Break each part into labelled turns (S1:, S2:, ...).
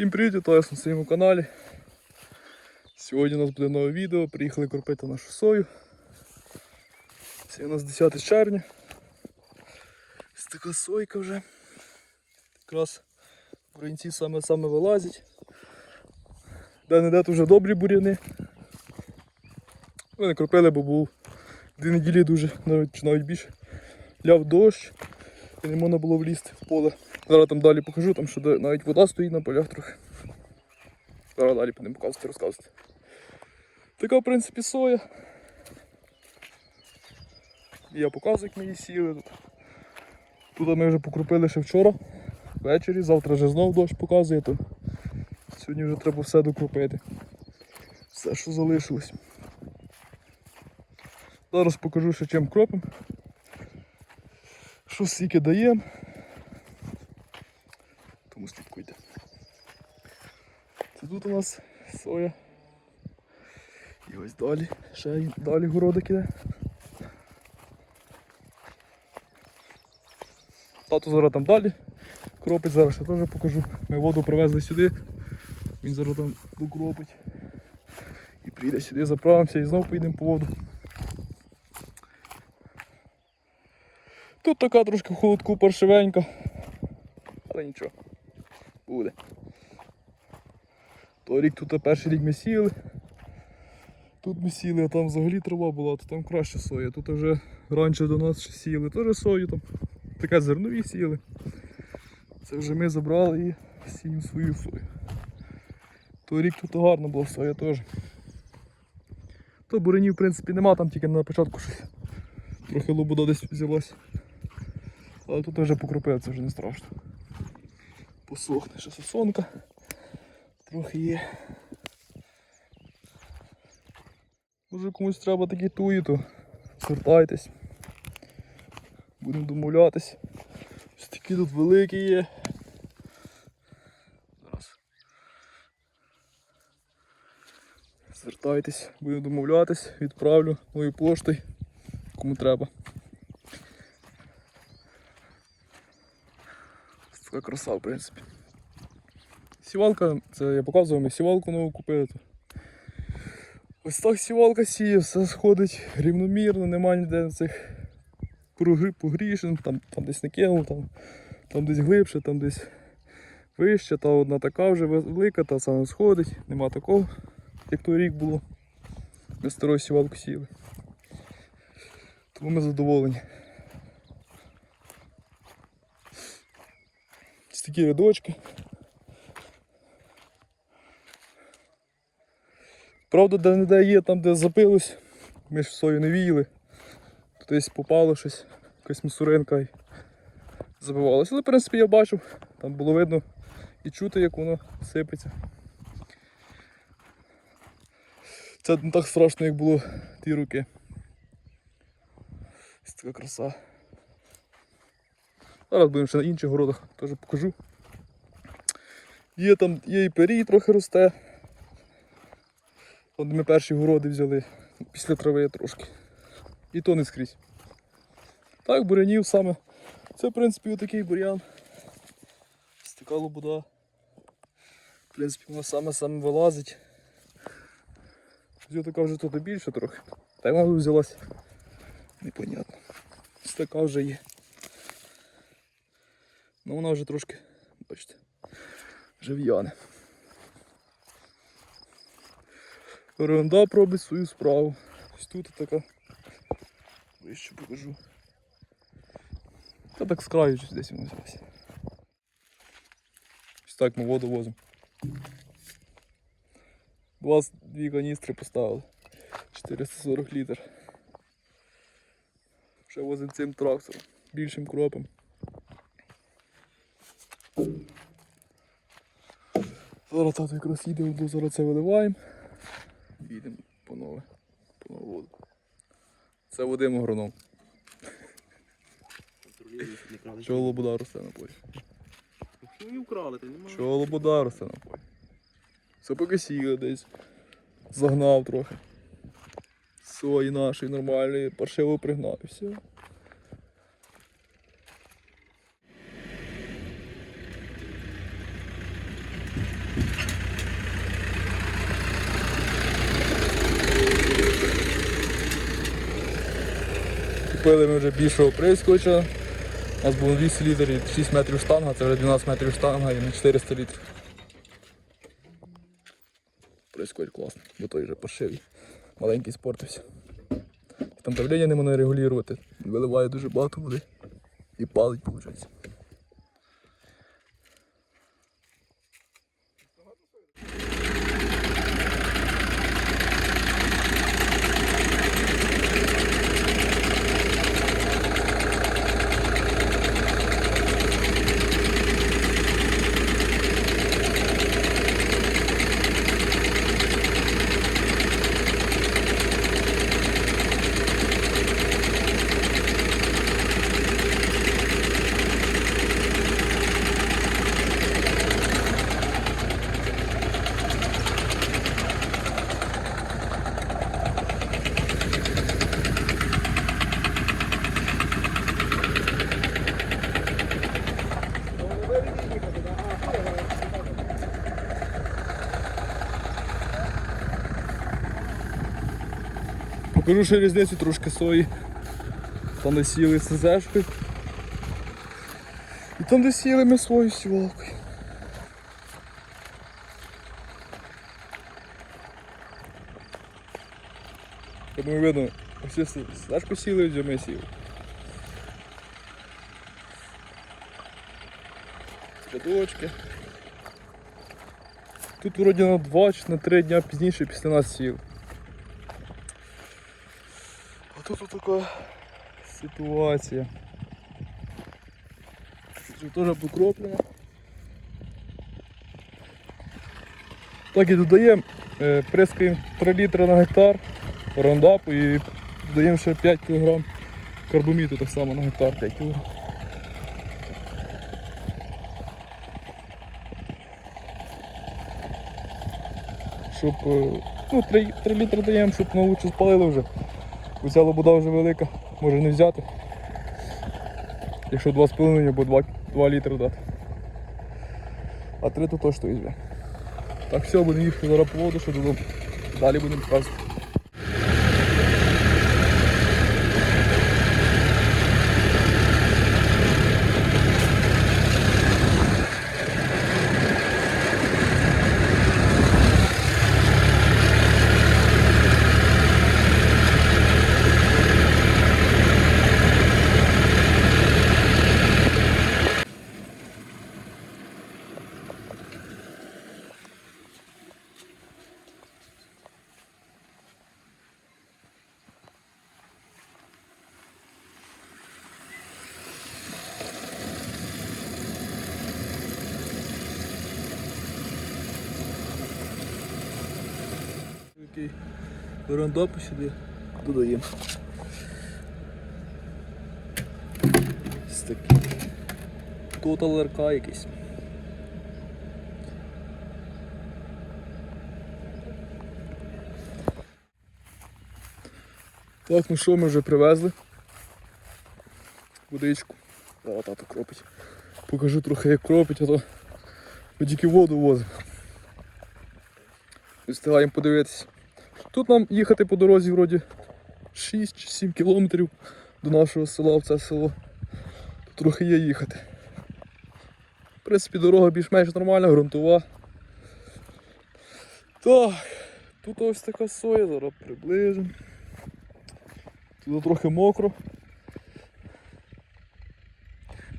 S1: Всім привіт, вітаю вас на своєму каналі. Сьогодні у нас буде нове відео. Приїхали кропити нашу сою. Це у нас 10 червня. Ось така сойка вже. Якраз бурянці саме-саме вилазять. Де-не-де тут добрі буряни. Ми не кропили, бо був дві неділі дуже, навіть чи навіть більше. Ляв дощ і не можна було влізти в поле. Зараз там далі покажу, там що навіть вода стоїть на полях трохи. Зараз далі будемо показувати, розказувати. Така, в принципі, соя. Я показую, як її сіли тут. Тут ми вже покропили ще вчора, ввечері, завтра вже знов дощ показує, то сьогодні вже треба все докропити. Все, що залишилось. Зараз покажу ще чим кропимо. Що скільки даємо. Тому слідкуйте. Це тут у нас соя. І ось далі, ще далі городик іде. Тато зараз там далі кропить, зараз ще теж покажу. Ми воду привезли сюди, він зараз там докропить. І прийде сюди, заправимося і знову поїдемо по воду. Тут така трошки холодку паршивенька, але нічого, буде. Той рік тут перший рік ми сіяли. Тут ми сіли, а там взагалі трава була, то там краще соя. Тут вже раніше до нас сіяли теж сою, там таке зернові сіяли. Це вже ми забрали і сіємо свою сою. Той рік тут гарно була соя теж. То буренів в принципі нема, там тільки на початку щось. Трохи лобода десь взялась. Але тут вже покропив, вже не страшно. Посохне ще сосонка. Трохи є. Може комусь треба такі туї, то звертайтесь. Будемо домовлятись. Ось такі тут великі є. Зараз. Звертайтесь, будемо домовлятись, відправлю новою поштою, кому треба. Така краса, в принципі. Сівалка, це я показував, ми сівалку нову купили. Ось так сівалка сіє, все сходить рівномірно, немає ніде цих погрішин, там, там десь накинув, там, там десь глибше, там десь вище, та одна така вже велика, та саме сходить, нема такого, як той рік було. Ми старою сівалку сіли. Тому ми задоволені. Ось такі рядочки. Правда, де не де є, там де запилось, ми ж сою не віяли. Десь попало щось, якась мусоринка і забивалося. Але в принципі я бачив, там було видно і чути, як воно сипеться. Це не так страшно, як було ті роки. Ось така краса. Зараз будемо ще на інших городах, теж покажу. Є там, є і перій трохи росте. От ми перші городи взяли після трави трошки. І то не скрізь. Так, бурянів саме. Це в принципі отакий бурян. Така лобода. В принципі, вона саме саме вилазить. Ось така вже тут більше трохи. Та й вона взялась. Непонятно. Ось вже є. Ну вона вже трошки, бачите, вже в'яне. Оренда пробить свою справу. Ось тут така. Вище покажу. Та так з краю десь воно взялося. Ось так ми воду возимо. 22 каністри поставили. 440 літр. Ще возимо цим трактором, більшим кропом. Зараз тато якраз їде, зараз це виливаємо. Їдемо по нове, по нову воду. Це Вадим агроном. Чого лобода росте на полі?
S2: Чому її вкрали? Ти немає.
S1: Чого лобода росте на полі? Це поки сіли десь. Загнав трохи. Сої нашої нормальної, паршиво пригнав і все. Купили ми вже більшого прискоча. У нас було 200 літрів, 6 метрів штанга, це вже 12 метрів штанга і на 400 літрів. Прискоч класний, бо той вже пошив. Маленький спортився. Там давлення не можна регулювати. Виливає дуже багато води і палить, виходить. Покажу ще різницю трошки сої. Там де сіли СЗшкою. І там де сіли ми свою сівалкою. Я думаю, видно, всі СЗшку сіли, де ми сіли. Рядочки. Тут вроді на 2 чи на 3 дня пізніше після нас сіли. А тут така ситуація. Тут теж покроплено. Так і додаємо, е, прискаємо 3 літри на гектар рандапу і додаємо ще 5 кг карбоміту так само на гектар 5 кг. Щоб е, ну, 3, 3 літри даємо, щоб на лучше спалили вже. Бо ця лобода вже велика, може не взяти. Якщо 2,5 або 2, 2 літри дати. А 3 то точно візьме. Так, все, будемо їхати зараз по воду, що додому. Далі будемо показувати. Такий рандап сюди додаємо. Ось такий. Total RK якийсь. Так, ну що ми вже привезли? Водичку. О, тато кропить. Покажу трохи як кропить, а то тільки воду возимо. Встигаємо подивитися. Тут нам їхати по дорозі вроді 6 чи 7 кілометрів до нашого села в це село. Тут трохи є їхати. В принципі, дорога більш-менш нормальна, ґрунтова. Так, тут ось така соя, зараз приближимо. Тут трохи мокро.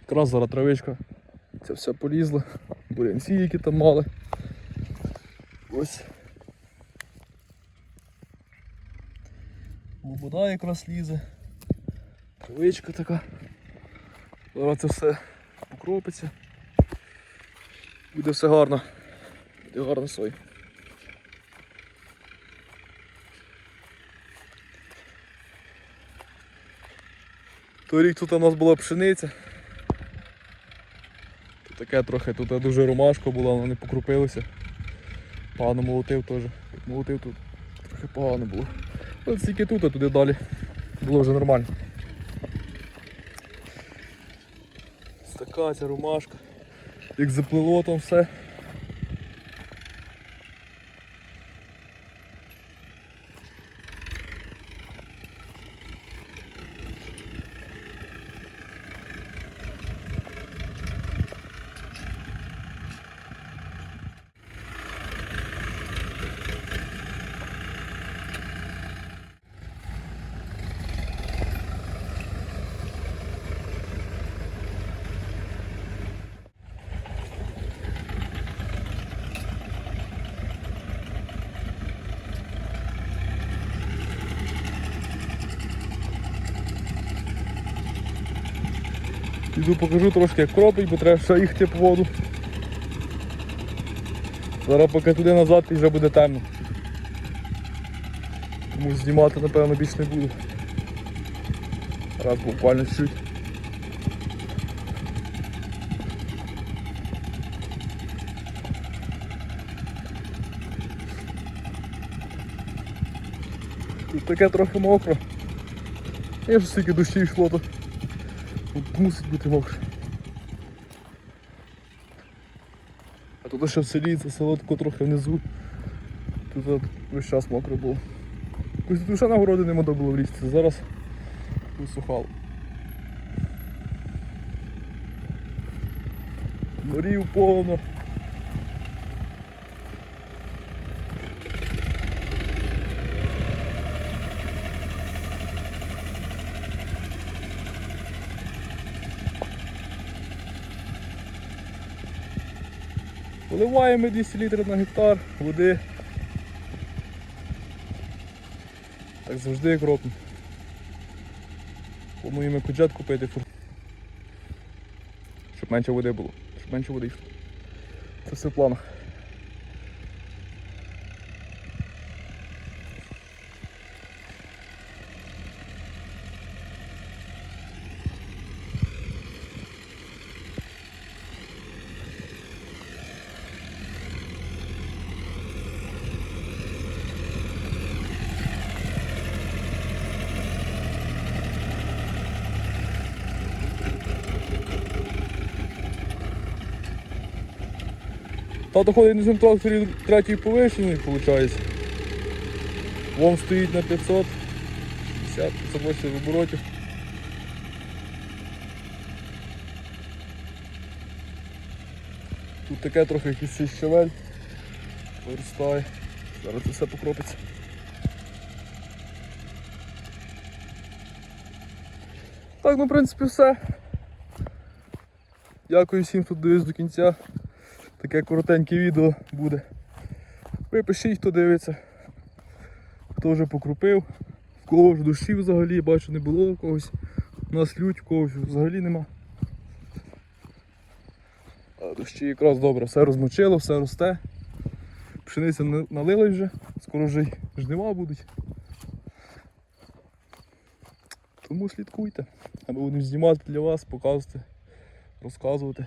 S1: Якраз зараз травичка. Це все полізло. Бурянці, які там мали. Ось. Лобода якраз лізе. Травичка така. Зараз це все покропиться. Буде все гарно. Буде гарно сой. Торік тут у нас була пшениця. Тут таке трохи, тут дуже ромашка була, вона не покрупилася. Погано молотив теж. Молотив тут трохи погано було. Ось тільки тут, а туди далі. Було вже нормально. Така ця ромашка. Як заплило там все. Піду покажу трошки, як кропить, бо треба ще їхати по воду. Зараз поки туди назад і вже буде темно. Тому знімати, напевно, більш не буду. Раз буквально чуть. Тут таке трохи мокро. Я ж стільки дощі йшло, то тут мусить бути мокро. А тут ще в селі це село тако трохи внизу. Тут весь час мокро було. Тут ще на городи не можна було влізти, зараз висухало. Морів повно. Поливаємо 200 літрів на гектар води. Так завжди як робимо. Плануємо куджет купити, щоб менше води було, щоб менше води йшло. Це все в планах. Тато ходить на цьому тракторі третій повишений, виходить. Вон стоїть на 500, 50, 580 оборотів. Тут таке трохи якийсь щавель виростає. Зараз це все покропиться. Так, ну в принципі все. Дякую всім, хто дивився до кінця. Таке коротеньке відео буде. Ви пишіть, хто дивиться, хто вже покрупив, в кого ж дощів взагалі, бачу, не було у когось. У нас лють, в когось взагалі нема. А дощі якраз добре, все розмочило, все росте. Пшениця на- налили вже, скоро вже й жнива будуть. Тому слідкуйте, а ми будемо знімати для вас, показувати, розказувати.